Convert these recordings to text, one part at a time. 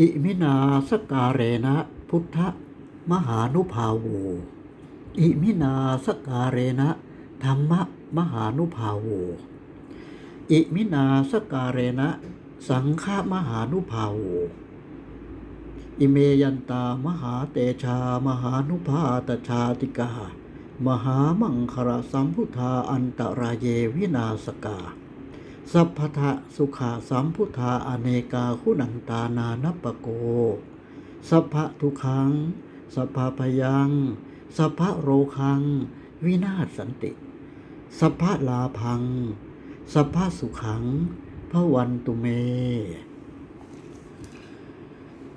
อิมินาสการเรนะพุทธมหานุภาโว อิมินาสการเรนะธรรมมหานุภาโว อิมินาสการเรนะสังฆมหานุภาโว อิเมยันตามหาเตชามหานุภาตชาติกามหามังคระสัมพุทธาอันตรายเยวินาสกา สัพพะสุขาสัมพุทธาอเนกาคุณันตานานัปปโก สัพพะทุขัง สัพพะพยัง สัพพะโรคัง วินาศสันติ สัพพะลาพัง สัพพะสุขังพระวันตุเม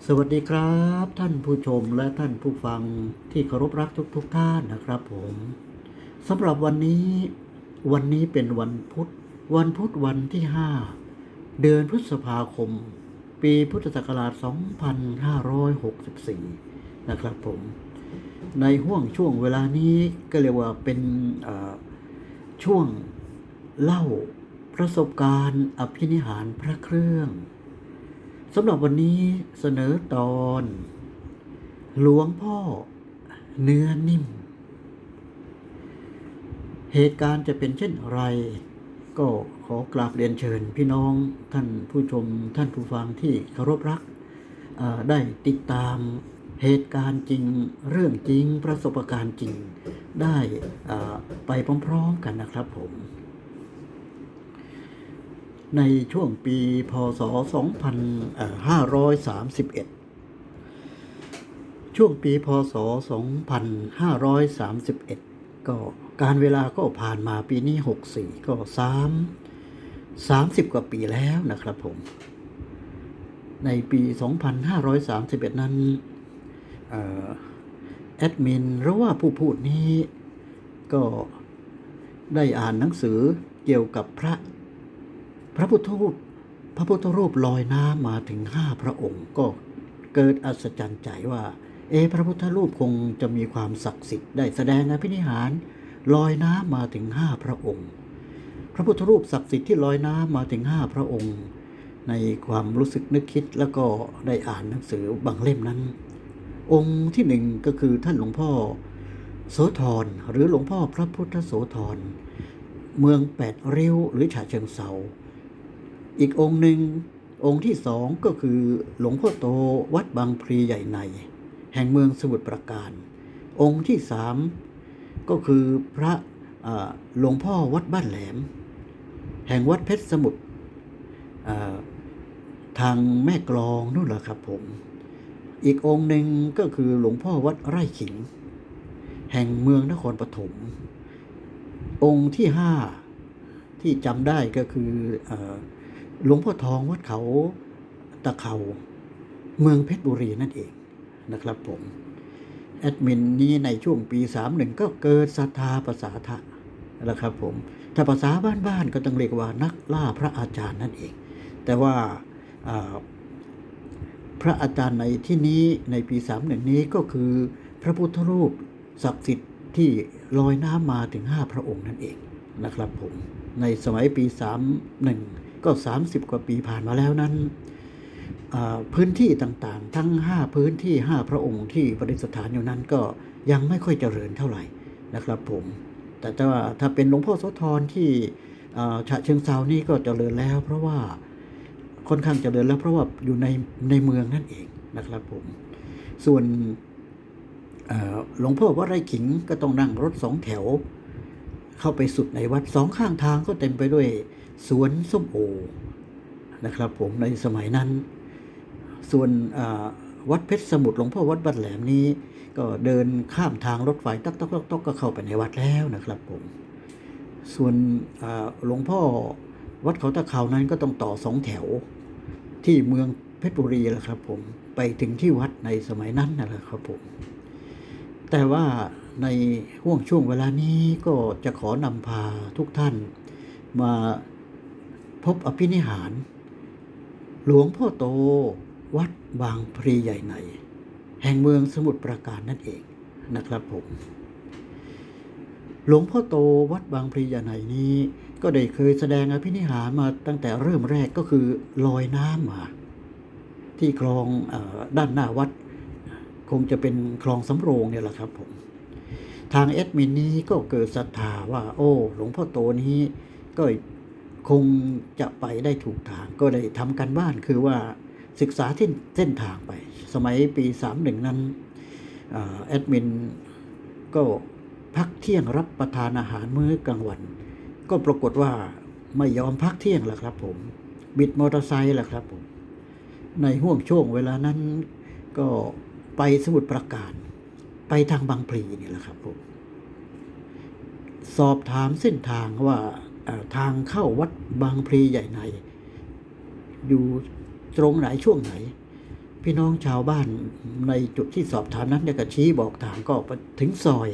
สวัสดีครับ ท่านผู้ชมและท่านผู้ฟังที่เคารพรักทุกๆทท่านนะครับผมสำหรับวันนี้วันนี้เป็นวันพุธ วันพุธวันที่ 5 เดือนพฤษภาคม ปีพุทธศักราช 2564 นะครับผม ในห่วงช่วงเวลานี้ก็เรียกว่าเป็นช่วงเล่าประสบการณ์อภินิหารพระเครื่องสำหรับวันนี้เสนอตอน หลวงพ่อเนื้อนิ่ม เหตุการณ์จะเป็นเช่นไร ก็ขอกราบเรียนเชิญพี่น้องท่านผู้ชมท่านผู้ฟังที่เคารพรัก ได้ติดตามเหตุการณ์จริงเรื่องจริงประสบการณ์จริงได้ไปพร้อมๆกันนะครับผม ในช่วงปีพศ 2531 ช่วงปีพศ 2531 ก็ การเวลาก็ผ่านมาปีนี้ 64 ก็3 30กว่าปีแล้วนะครับผม ในปี 2531 นั้นเอ่อแอดมินหรือว่าผู้พูดนี้ก็ได้อ่านหนังสือเกี่ยวกับพระพระพุทธรูปพระพุทธรูปลอยน้ำมาถึงห้าพระองค์ก็เกิดอัศจรรย์ใจว่า เอพระพุทธรูปคงจะมีความศักดิ์สิทธิ์ได้แสดงอภินิหาร ลอยน้ำมาถึงห้าพระองค์ พระพุทธรูปศักดิ์สิทธิ์ที่ลอยน้ำมาถึงห้าพระองค์ ในความรู้สึกนึกคิดแล้วก็ได้อ่านหนังสือบางเล่มนั้น องค์ที่หนึ่งก็คือท่านหลวงพ่อ โสธรหรือหลวงพ่อพระพุทธโสธรเมืองแปดเริ้วหรือฉะเชิงเซาอีกองค์หนึ่งองค์ที่สองก็คือหลวงพ่อโตวัดบางพลีใหญ่ใน แห่งเมืองสมุทรปราการ องค์ที่สาม ก็คือพระหลวงพ่อวัดบ้านแหลม แห่งวัดเพชรสมุทรทางแม่กลองนู่นแหละครับผม อีกองค์หนึ่งก็คือหลวงพ่อวัดไร่ขิง แห่งเมืองนครปฐมองค์ที่ห้าที่จำได้ก็คืออหลวงพ่อทองวัดเขาตะเขาเมืองเพชรบุรีนั่นเองนะครับผม อดมินนี้ในช่วงปี 31 ก็เกิดศรัทธาภาษาทะนะครับผมถ้าภาษาบ้านๆก็ต้องเรียกว่านักล่าพระอาจารย์นั่นเอง แต่ว่าพระอาจารย์ในที่นี้ในปี 31 นี้ก็คือพระพุทธรูปศักดิ์สิทธิ์ที่ลอยน้ำมาถึง 5 พระองค์นั่นเองนะครับผมในสมัยปี 31 ก็ 30 กว่าปีผ่านมาแล้วนั้น พื้นที่ต่างๆ ทั้ง 5 พื้นที่ 5 พระองค์ที่ประดิษฐานอยู่นั้นก็ยังไม่ค่อยเจริญเท่าไหร่นะครับผม แต่ว่าถ้าเป็นหลวงพ่อโสธรที่ฉะเชิงเซานี่ก็เจริญแล้ว เพราะว่าค่อนข้างเจริญแล้วเพราะว่าอยู่ในในเมืองนั่นเองนะครับผม ส่วนหลวงพ่อวัดไร่ขิงก็ต้องนั่งรถสองแถว เข้าไปสุดในวัดสองข้างทางก็เต็มไปด้วยสวนส้มโอนะครับผมในสมัยนั้น ส่วนวัดเพชรสมุทรหลวงพ่อวัดบัดแหลมนี้ ก็เดินข้ามทางรถไฟตักตักตักตักก็เข้าไปในวัดแล้วนะครับผม ส่วนหลวงพ่อวัดเขาตะเขานั้นก็ต้องต่อสองแถวที่เมืองเพชรบุรีแหละครับผมไปถึงที่วัดในสมัยนั้นนั่นแหละครับผม แต่ว่าในห่วงช่วงเวลานี้ก็จะขอนำพาทุกท่าน มาพบอภินิหาร หลวงพ่อโต วัดบางพลีใหญ่ในแห่งเมืองสมุทรปราการนั่นเองนะครับผม หลวงพ่อโตวัดบางพลีใหญ่ในนี้ ก็ได้เคยแสดงอภินิหารมาตั้งแต่เริ่มแรกก็คือลอยน้ำมา ที่คลองอด้านหน้าวัด คงจะเป็นคลองสำโรงเนี่ยแหละครับผม ทางแอดมินนี้ก็เกิดศรัทธาว่า โอ้ หลวงพ่อโตนี้ก็คงจะไปได้ถูกทางก็ได้ทำกันบ้านคือว่า ศึกษาเส้นเส้นทางไป สมัยปี 31 นั้นอแอดมินก็พักเที่ยงรับประทานอาหารมื้อกลางวัน ก็ปรากฏว่าไม่ยอมพักเที่ยงแหละครับผม บิดมอเตอร์ไซค์แหละครับผม ในห่วงช่วงเวลานั้นก็ไปสมุทรปราการ ไปทางบางพลีนี่แหละครับผมสอบถามเส้นทางว่าทางเข้าวัดบางพลีใหญ่ใน อยู่ ตรงไหนช่วงไหน พี่น้องชาวบ้านในจุดที่สอบถามนั้นเนี่ยก็ชี้บอกทางก็ไปถึงซอย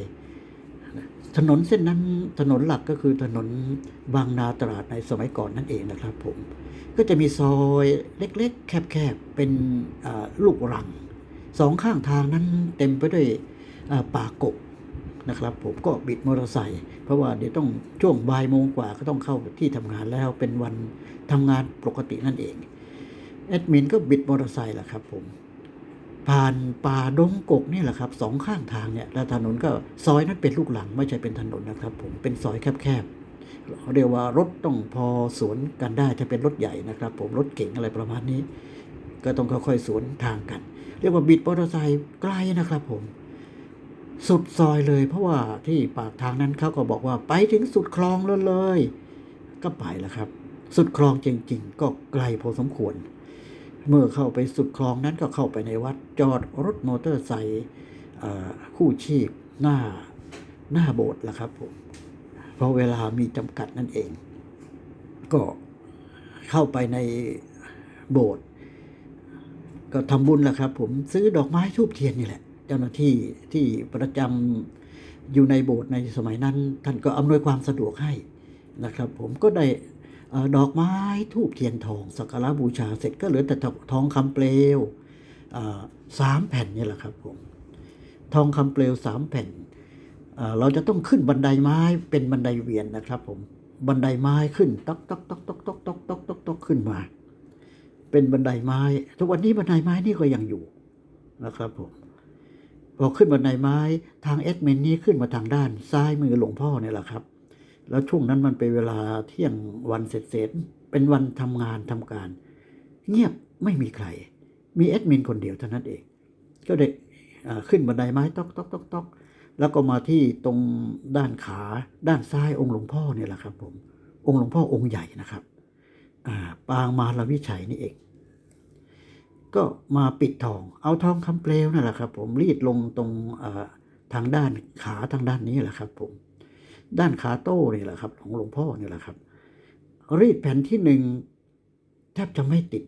ถนนเส้นนั้นถนนหลักก็คือถนนบางนาตราดในสมัยก่อนนั่นเองนะครับผม ก็จะมีซอยเล็กๆ แคบๆ เป็นลูกรังสองข้างทางนั้นเต็มไปด้วยป่ากกนะครับผมก็บิดมอเตอร์ไซค์เพราะว่าเดี๋ยวต้องช่วงบ่ายโมงกว่าก็ต้องเข้าที่ทำงานแล้วเป็นวันทำงานปกตินั่นเอง แอดมินก็บิดมอเตอร์ไซค์แหละครับผมผ่านป่าดงกกนี่แหละครับสองข้างทางเนี่ยแล้วถนนก็ซอยนั้นเป็นลูกหลังไม่ใช่เป็นถนนนะครับผมเป็นซอยแคบๆเรียกว่ารถต้องพอสวนกันได้ถ้าเป็นรถใหญ่นะครับ ผมรถเก๋งอะไรประมาณนี้ ก็ต้องค่อยๆสวนทางกัน เรียกว่าบิดมอเตอร์ไซค์ไกลนะครับผม สุดซอยเลยเพราะว่าที่ปากทางนั้นเขาก็บอกว่าไปถึงสุดคลองแล้วเลย ก็ไปแล้วครับ สุดคลองจริง ๆ ก็ไกลพอสมควร เมื่อเข้าไปสุดคลองนั้นก็เข้าไปในวัดจอดรถมอเตอร์ไซค์คู่ชีพหน้าหน้าโบสถ์ละครับผมเพราะเวลามีจำกัดนั่นเอง ก็เข้าไปในโบสถ์ก็ทำบุญแหละครับ ผมซื้อดอกไม้ทูบเทียนนี่แหละ เจ้าหน้าที่ที่ประจำอยู่ในโบสถ์ในสมัยนั้น ท่านก็อำนวยความสะดวกให้นะครับ ผมก็ได้ ดอกไม้ทูบเทียนทองสักการะบูชาเสร็จก็เหลือแต่ทองคำเปลวสามแผ่นนี่แหละครับผมทองคำเปลวสามแผ่นเราจะต้องขึ้นบันไดไม้เป็นบันไดเวียนนะครับ ผมบันไดไม้ขึ้นตอกตอกตอกตอกตอกตอกตอกตอกตอกขึ้นมา เป็นบันไดไม้ ทุกวันนี้บันไดไม้นี่ก็ยังอยู่นะครับผมพอขึ้นบันไดไม้ทางเอดเมนนี้ขึ้นมาทางด้านซ้ายมือหลวงพ่อเนี่ยแหละครับ แล้วช่วงนั้นมันเป็นเวลาเที่ยงวันเสร็จๆเป็นวันทำงานทำการ เงียบไม่มีใคร มีแอดมินคนเดียวเท่านั้นเอง ก็เด็กขึ้นบันไดไม้ต๊อกต๊อกต๊อกต๊อกแล้วก็มาที่ตรงด้านขาด้านซ้ายองค์หลวงพ่อเนี่ยแหละครับผม องค์หลวงพ่อองค์ใหญ่นะครับาปางมาลวิชัยนี่เอง ก็มาปิดทอง เอาทองคำเปลวนั่นแหละครับ ผมรีดลงตรงทางด้านขาทางด้านนี้แหละครับผม ด้านขาโต้นี่แหละครับของหลวงพ่อนี่แหละครับ รีดแผ่นที่หนึ่งแทบจะไม่ติด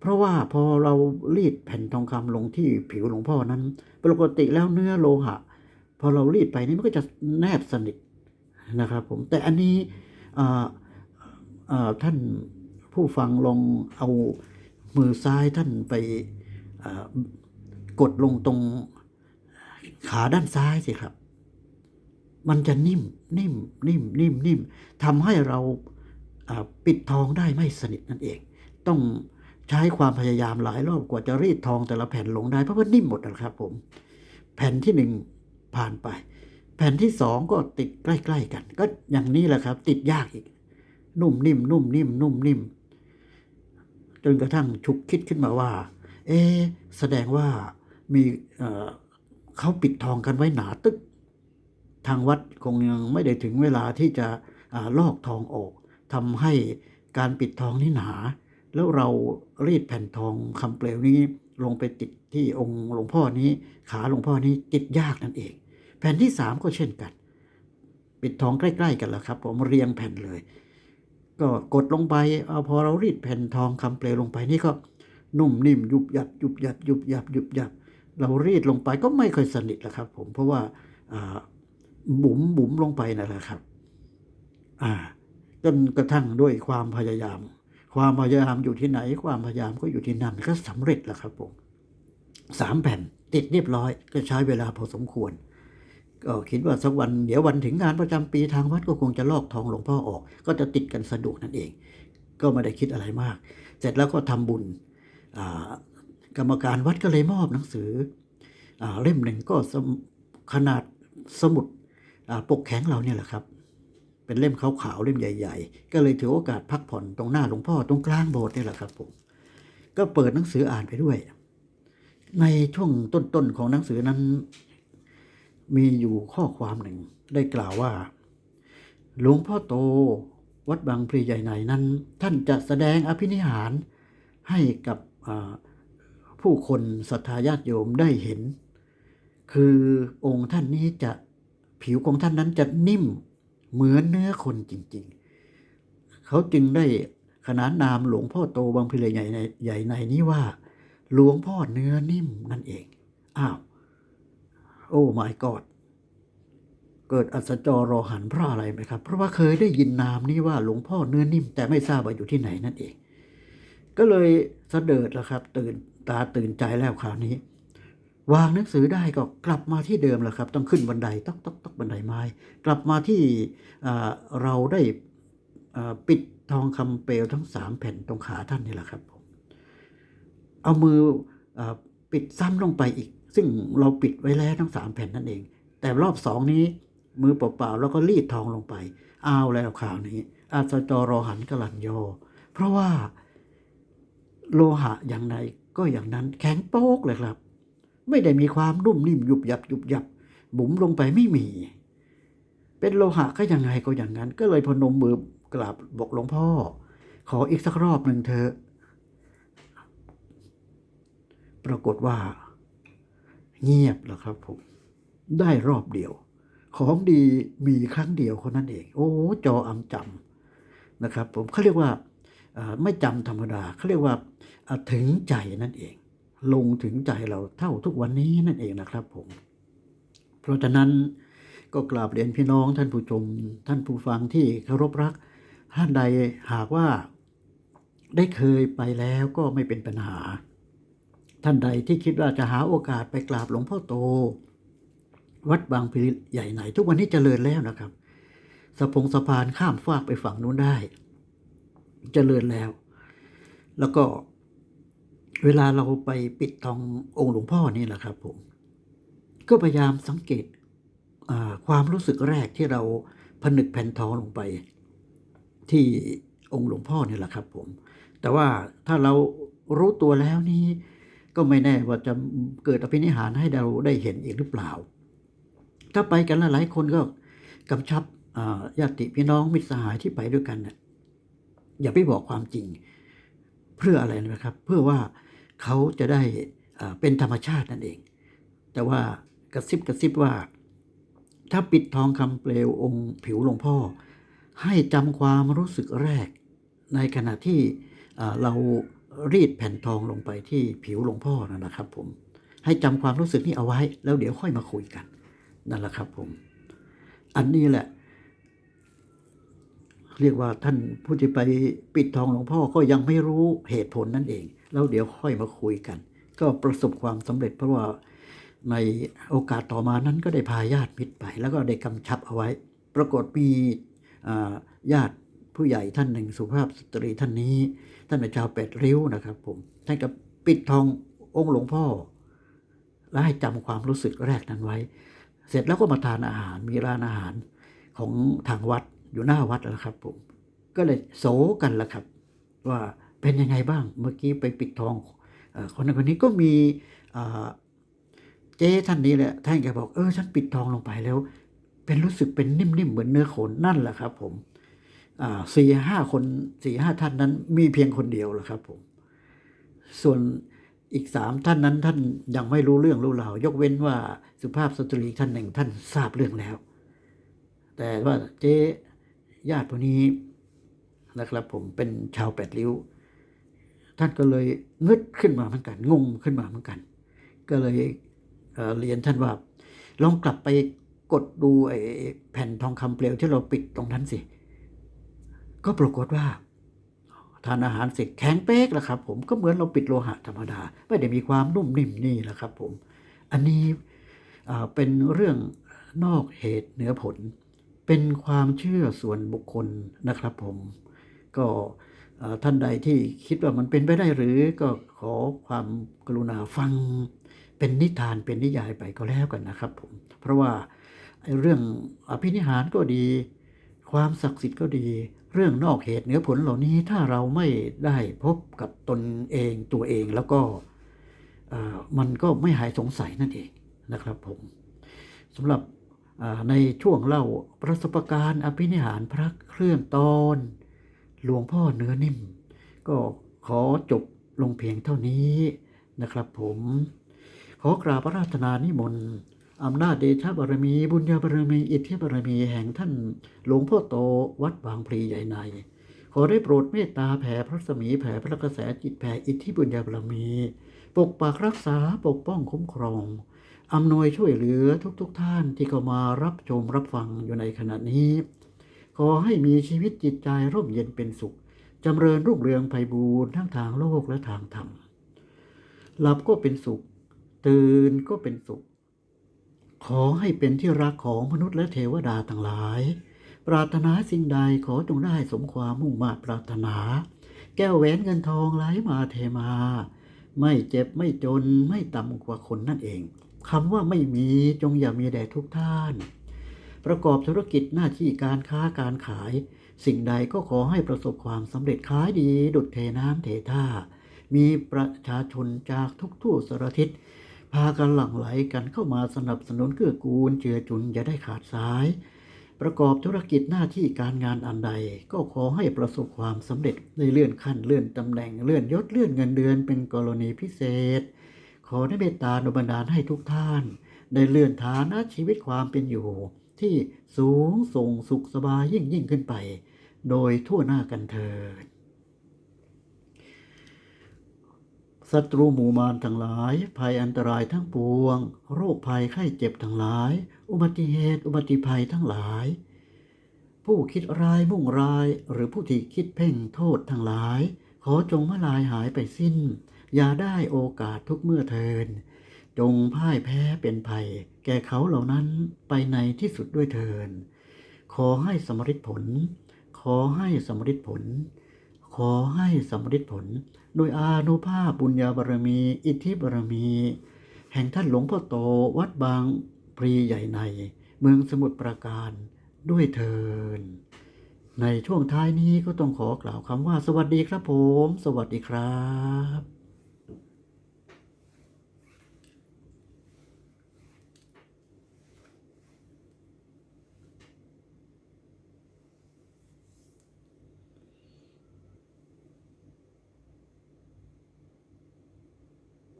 เพราะว่าพอเรารีดแผ่นทองคำลงที่ผิวหลวงพ่อนั้น ปกติแล้วเนื้อโลหะ พอเรารีดไปนี่มันก็จะแนบสนิทนะครับ ผมแต่อันนี้ท่านผู้ฟังลองเอามือซ้ายท่านไปกดลงตรงขาด้านซ้ายสิครับ มันจะนิ่มนิ่มนิ่มนิ่มนิ่มทำให้เราปิดทองได้ไม่สนิทนั่นเอง ต้องใช้ความพยายามหลายรอบกว่าจะรีดทองแต่ละแผ่นลงได้เพราะว่านิ่มหมดนะครับผม แผ่นที่หนึ่งผ่านไป แผ่นที่สองก็ติดใกล้ ๆ กัน ก็อย่างนี้แหละครับ ติดยากอีก นุ่มนิ่มนุ่มนิ่มนุ่มนิ่มจนกระทั่งฉุกคิดขึ้นมาว่า เอะแสดงว่ามีเอ่อเขาปิดทองกันไว้หนาตึก ทางวัดคงยังไม่ได้ถึงเวลาที่จะอลอกทองออกทำให้การปิดทองนี่หนา แล้วเรารีดแผ่นทองคำเปลวนี้ลงไปติดที่องค์หลวงพ่อนี้ ขาหลวงพ่อนี้ติดยากนั่นเอง แผ่นที่สามก็เช่นกัน ปิดทองใกล้ ๆ กันแหละครับ ผมเรียงแผ่นเลย ก็กดลงไปเอาพอเรารีดแผ่นทองคำเปลวลงไปนี่ก็นุ่มนิ่มยุบยับยุบยับยุบยับยุบยับเรารีดลงไปก็ไม่ค่อยสนิทแหละครับ ผมเพราะว่า บุ๋มบุ๋มลงไปนั่นแหละครับ อ่า จนกระทั่งด้วยความพยายาม ความพยายามอยู่ที่ไหน ความพยายามก็อยู่ที่นั่นก็สำเร็จแล้วครับผมสามแผ่นติดเรียบร้อย ก็ใช้เวลาพอสมควรก็คิดว่าสักวันเดี๋ยววันถึงงานประจำปีทางวัดก็คงจะลอกทองหลวงพ่อออก ก็จะติดกันสะดวกนั่นเอง ก็ไม่ได้คิดอะไรมาก เสร็จแล้วก็ทำบุญกรรมการวัดก็เลยมอบหนังสืออเล่มหนึ่งก็ขนาดสมุด ปกแข็งเราเนี่ยแหละครับ เป็นเล่มขาวๆเล่มใหญ่ ๆ ก็เลยถือโอกาสพักผ่อนตรงหน้าหลวงพ่อตรงกลางโบสถ์นี่แหละครับผมก็เปิดหนังสืออ่านไปด้วย ในช่วงต้นๆของหนังสือนั้น มีอยู่ข้อความหนึ่งได้กล่าวว่า หลวงพ่อโตวัดบางพลีใหญ่ในนั้น ท่านจะแสดงอภินิหารให้กับผู้คนศรัทธาญาติโยมได้เห็น คือองค์ท่านนี้จะ ผิวของท่านนั้นจะนิ่มเหมือนเนื้อคนจริง ๆ เขาจึงได้ขนานนามหลวงพ่อโตบางพลีใหญ่ในใหญ่ในนี้ว่า หลวงพ่อเนื้อนิ่มนั่นเอง อ้าว โอ้ my god เกิดอัศจรรอหันเพราะอะไรไหมครับ เพราะว่าเคยได้ยินนามนี้ว่าหลวงพ่อเนื้อนิ่ม แต่ไม่ทราบว่าอยู่ที่ไหนนั่นเอง ก็เลยเสดิดแล้วครับ ตื่นตาตื่นใจแล้วคราวนี้ วางหนังสือได้ก็กลับมาที่เดิมแหละครับ ต้องขึ้นบันไดต๊อกต๊อกต๊อกบันไดไม้ กลับมาที่เราได้ปิดทองคำเปลวทั้งสามแผ่นตรงขาท่านนี่แหละครับผมเอามืออปิดซ้ำลงไปอีก ซึ่งเราปิดไว้แล้วทั้งสามแผ่นนั่นเอง แต่รอบสองนี้มือเปล่าๆแล้วก็รีดทองลงไปเอาแล้วข่าวนี้ อาสจรอหันกลันโยเพราะว่าโลหะอย่างไรก็อย่างนั้นแข็งโป๊กเลยครับ ไม่ได้มีความนุ่มนิ่มหยุบหยับหยุบหยับ บุ๋มลงไปไม่มี เป็นโลหะก็ยังไงก็อย่างนั้น ก็เลยพนมมือกราบบอกหลวงพ่อ ขออีกสักรอบหนึ่งเถอะ ปรากฏว่า เงียบแล้วครับผมได้รอบเดียว ของดีมีครั้งเดียวคนนั้นเอง โอ้จออำจำนะครับ ผมเขาเรียกว่าไม่จำธรรมดาเขาเรียกว่าถึงใจนั่นเอง ลงถึงใจเราเท่าทุกวันนี้นั่นเองนะครับผม เพราะฉะนั้นก็กราบเรียนพี่น้องท่านผู้ชมท่านผู้ฟังที่เคารพรัก ท่านใดหากว่าได้เคยไปแล้วก็ไม่เป็นปัญหา ท่านใดที่คิดว่าจะหาโอกาสไปกราบหลวงพ่อโต วัดบางพลีใหญ่ไหน ทุกวันนี้เจริญแล้วนะครับสะพงสะพานข้ามฟากไปฝั่งนู้นได้เจริญแล้ว แล้วก็ เวลาเราไปปิดทององค์หลวงพ่อนี่แหละครับผมก็พยายามสังเกตความรู้สึกแรกที่เราผนึกแผ่นทองลงไป ที่องค์หลวงพ่อนี่แหละครับผมแต่ว่าถ้าเรารู้ตัวแล้วนี้ก็ไม่แน่ว่าจะเกิดอภินิหารให้เราได้เห็นอีกหรือเปล่า ถ้าไปกันหลายคนก็กำชับญาติพี่น้องมิตรสหายที่ไปด้วยกันนะอย่าไปบอกความจริง เพื่ออะไรนะครับ เพื่อว่า เขาจะได้เป็นธรรมชาตินั่นเอง แต่ว่ากระซิบกระซิบว่า ถ้าปิดทองคำเปลวองค์ผิวหลวงพ่อ ให้จำความรู้สึกแรก ในขณะที่เรารีดแผ่นทองลงไปที่ผิวหลวงพ่อนั่นนะครับ ผม ให้จำความรู้สึกนี้เอาไว้ แล้วเดี๋ยวค่อยมาคุยกันนั่นแหละครับผม อันนี้แหละเรียกว่าท่านผู้ที่ไปปิดทองหลวงพ่อก็ยังไม่รู้เหตุผลนั่นเอง แล้วเดี๋ยวค่อยมาคุยกัน ก็ประสบความสำเร็จเพราะว่าในโอกาสต่อมานั้นก็ได้พาญาติมิตรไป แล้วก็ได้กำชับเอาไว้ ปรากฏมีญาติผู้ใหญ่ท่านหนึ่งสุภาพสตรีท่านนี้ ท่านเป็นชาวเป็ดริ้วนะครับผมท่านก็ปิดทององค์หลวงพ่อ และให้จำความรู้สึกแรกนั้นไว้ เสร็จแล้วก็มาทานอาหารมีร้านอาหารของทางวัดอยู่หน้าวัดแล้วครับผมก็เลยโศกันละครับ ว่า เป็นยังไงบ้าง เมื่อกี้ไปปิดทองอคนคนนี้ก็มีเจ๊ท่านนี้แหละท่านแกบอกเออฉันปิดทองลงไปแล้ว เป็นรู้สึกเป็นนิ่มๆเหมือนเนื้อขนนั่นแหละครับ ผมอ่าสี่ห้าคนสี่ห้าท่านนั้น มีเพียงคนเดียวแหละครับ ผม ส่วนอีกสามท่านนั้นท่านยังไม่รู้เรื่องรู้ราวยกเว้นว่าสุภาพสตรีท่านหนึ่งท่านทราบเรื่องแล้ว แต่ว่าเจ๊ญาติคนนี้นะครับ ผมเป็นชาวแปดริ้ว ท่านก็เลยงึดขึ้นมาเหมือนกันงงขึ้นมาเหมือนกัน ก็เลยเเรียนท่านว่า ลองกลับไปกดดูไอ้แผ่นทองคำเปลวที่เราปิดตรงนั้นสิ ก็ปรากฏว่าทานอาหารเสร็จแข็งเป๊กแล้วครับ ผมก็เหมือนเราปิดโลหะธรรมดา ไม่ได้มีความนุ่มนิ่มนี่แหละครับ ผม อันนี้เป็นเรื่องนอกเหตุเหนือผล เป็นความเชื่อส่วนบุคคลนะครับ ผมก็ ท่านใดที่คิดว่ามันเป็นไปได้หรือก็ขอความกรุณาฟังเป็นนิทานเป็นนิยายไปก็แล้วกันนะครับผมเพราะว่าเรื่องอภินิหารก็ดี ความศักดิ์สิทธิ์ก็ดี เรื่องนอกเหตุเหนือผลเหล่านี้ถ้าเราไม่ได้พบกับตนเองตัวเองแล้วก็มันก็ไม่หายสงสัยนั่นเองนะครับผมสำหรับในช่วงเล่าประสบการณ์อภินิหารพระเครื่องตอน หลวงพ่อเนื้อนิ่ม ก็ขอจบลงเพียงเท่านี้นะครับผม ขอกราบพระราธนานิมนต์อำนาจเดชบารมี บุญญาบารมี อิทธิบารมีแห่งท่านหลวงพ่อโตวัดบางพลีใหญ่ใน ขอได้โปรดเมตตาแผ่พระสมีแผ่พระกระแสจิตแผ่อิทธิบุญญาบารมี ปกปักรักษาปกป้องคุ้มครองอำนวยช่วยเหลือทุกๆทท่านที่เข้ามารับชมรับฟังอยู่ในขณะนี้ ขอให้มีชีวิตจิตใจร่มเย็นเป็นสุข จำเริญรุ่งเรืองไพบูรณ์ทั้งทางโลกและทางธรรม หลับก็เป็นสุข ตื่นก็เป็นสุข ขอให้เป็นที่รักของมนุษย์และเทวดาทั้งหลาย ปรารถนาสิ่งใดขอจงได้สมความมุ่งมา่ปรารถนา แก้วแหวนเงินทองไหลมาเทมา ไม่เจ็บไม่จนไม่ต่ำกว่าคนนั่นเองคำว่าไม่มีจงอย่ามีแด่ทุกท่าน ประกอบธุรกิจหน้าที่การค้าการขาย สิ่งใดก็ขอให้ประสบความสำเร็จขายดีดุดเทน้ำเทท่า มีประชาชนจากทุกทั่วสารทิศพากันหลั่งไหลกันเข้ามาสนับสนุนเกื้อกูลเจือจุนอย่าได้ขาดสาย ประกอบธุรกิจหน้าที่การงานอันใด ก็ขอให้ประสบความสำเร็จในเลื่อนขั้นเลื่อนตำแหน่งเลื่อนยศเลื่อนเงินเดือนเป็นกรณีพิเศษ ขอได้เมตตาอนุบันดาลให้ทุกท่าน ได้เลื่อนฐานะชีวิตความเป็นอยู่ ที่สูงส่งสุขสบายยิ่งยิ่งขึ้นไป โดยทั่วหน้ากันเถิดศัตรูหมู่มารทั้งหลาย ภัยอันตรายทั้งปวง โรคภัยไข้เจ็บทั้งหลาย อุบัติเหตุ อุบัติภัยทั้งหลาย ผู้คิดร้ายมุ่งร้าย หรือผู้ที่คิดเพ่งโทษทั้งหลาย ขอจงมาลายหายไปสิ้น อย่าได้โอกาสทุกเมื่อเทิน จงพ่ายแพ้เป็นภัย แก่เขาเหล่านั้นไปในที่สุดด้วยเทิน ขอให้สำเร็จผล ขอให้สำเร็จผล ขอให้สำเร็จผล โดยอานุภาพบุญญาบารมี อิทธิบารมี แห่งท่านหลวงพ่อโตวัดบางพรีใหญ่ใน เมืองสมุทรปราการด้วยเทิน ในช่วงท้ายนี้ก็ต้องขอกล่าวคำว่าสวัสดีครับผม สวัสดีครับ